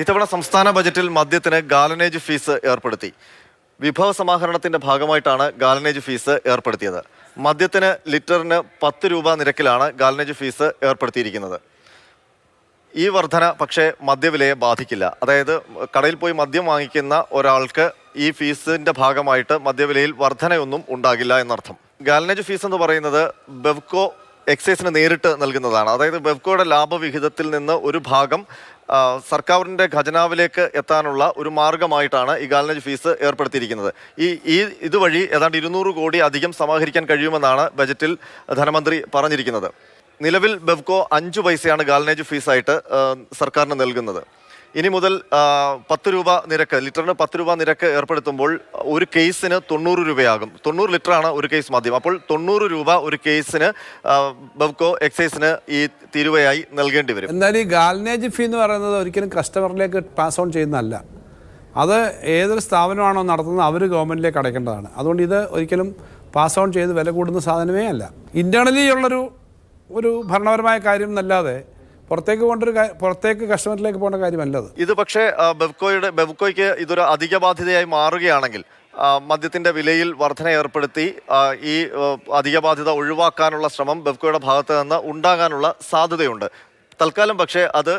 ഇത്തവണ സംസ്ഥാന ബജറ്റിൽ മദ്യത്തിന് ഗാലനേജ് ഫീസ് ഏർപ്പെടുത്തി. വിഭവ സമാഹരണത്തിന്റെ ഭാഗമായിട്ടാണ് ഗാലനേജ് ഫീസ് ഏർപ്പെടുത്തിയത്. മദ്യത്തിന് ലിറ്ററിന് പത്ത് രൂപ നിരക്കിലാണ് ഗാലനേജ് ഫീസ് ഏർപ്പെടുത്തിയിരിക്കുന്നത്. ഈ വർധന പക്ഷേ മദ്യവിലയെ ബാധിക്കില്ല. അതായത് കടയിൽ പോയി മദ്യം വാങ്ങിക്കുന്ന ഒരാൾക്ക് ഈ ഫീസിന്റെ ഭാഗമായിട്ട് മദ്യവിലയിൽ വർധനയൊന്നും ഉണ്ടാകില്ല എന്നർത്ഥം. ഗാലനേജ് ഫീസ് എന്ന് പറയുന്നത് ബെവ്കോ എക്സൈസിന് നേരിട്ട് നൽകുന്നതാണ്. അതായത് ബെവ്കോയുടെ ലാഭവിഹിതത്തിൽ നിന്ന് ഒരു ഭാഗം ആ, സർക്കാരിന്റെ ഖജനാവിലേക്ക് എത്താനുള്ള ഒരു മാർഗമായിട്ടാണ് ഈ ഗാലനേജ് ഫീസ് ഏർപ്പെടുത്തിയിരിക്കുന്നത്. ഈ ഈ ഇതുവഴി ഏതാണ്ട് ഇരുന്നൂറ് കോടി അധികം സമാഹരിക്കാൻ കഴിയുമെന്നാണ് ബജറ്റിൽ ധനമന്ത്രി പറഞ്ഞിരിക്കുന്നത്. നിലവിൽ ബെവ്കോ അഞ്ചു പൈസയാണ് ഗാലനേജ് ഫീസായിട്ട് സർക്കാരിന് നൽകുന്നത്. ഇനി മുതൽ പത്ത് രൂപ നിരക്ക് ലിറ്ററിന് പത്ത് രൂപ നിരക്ക് ഏർപ്പെടുത്തുമ്പോൾ ഒരു കേസിന് തൊണ്ണൂറ് രൂപയാകും. തൊണ്ണൂറ് ലിറ്ററാണ് ഒരു കേസ് മദ്യം. അപ്പോൾ തൊണ്ണൂറ് രൂപ ഒരു കേസിന് ബെവ്കോ എക്സൈസിന് ഈ തീരുവയായി നൽകേണ്ടി വരും. എന്നാൽ ഈ ഗാൽനേജ് ഫീ എന്ന് പറയുന്നത് ഒരിക്കലും കസ്റ്റമറിലേക്ക് പാസ് ഓൺ ചെയ്യുന്നതല്ല. അത് ഏതൊരു സ്ഥാപനമാണോ നടത്തുന്നത് അവർ ഗവൺമെന്റിലേക്ക് അടയ്ക്കേണ്ടതാണ്. അതുകൊണ്ട് ഇത് ഒരിക്കലും പാസ് ഓൺ ചെയ്ത് വില കൂടുന്ന സാധനമേ അല്ല. ഇന്റേർണലി ഉള്ളൊരു ഒരു ഭരണപരമായ കാര്യം എന്നല്ലാതെ പുറത്തേക്ക് പോകേണ്ട പുറത്തേക്ക് കസ്റ്റമറിലേക്ക് പോകേണ്ട കാര്യമല്ലത്. ഇത് പക്ഷേ ബെവ്കോയുടെ ബെവ്കോയ്ക്ക് ഇതൊരു അധിക ബാധ്യതയായി മാറുകയാണെങ്കിൽ മദ്യത്തിന്റെ വിലയിൽ വർധന ഏർപ്പെടുത്തി ഈ അധിക ബാധ്യത ഒഴിവാക്കാനുള്ള ശ്രമം ബെവ്കോയുടെ ഭാഗത്ത് നിന്ന് ഉണ്ടാകാനുള്ള സാധ്യതയുണ്ട്. തൽക്കാലം പക്ഷേ അത്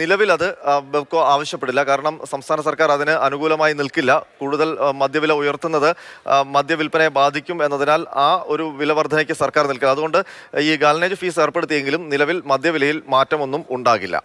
നിലവിൽ അത് ബെവ്കോ ആവശ്യപ്പെടില്ല. കാരണം സംസ്ഥാന സർക്കാർ അതിന് അനുകൂലമായി നിൽക്കില്ല. കൂടുതൽ മദ്യവില ഉയർത്തുന്നത് മദ്യവിൽപ്പനയെ ബാധിക്കും എന്നതിനാൽ ആ ഒരു വില വർധനയ്ക്ക് സർക്കാർ നിൽക്കില്ല. അതുകൊണ്ട് ഈ ഗാലനേജ് ഫീസ് ഏർപ്പെടുത്തിയെങ്കിലും നിലവിൽ മദ്യവിലയിൽ മാറ്റമൊന്നും ഉണ്ടാകില്ല.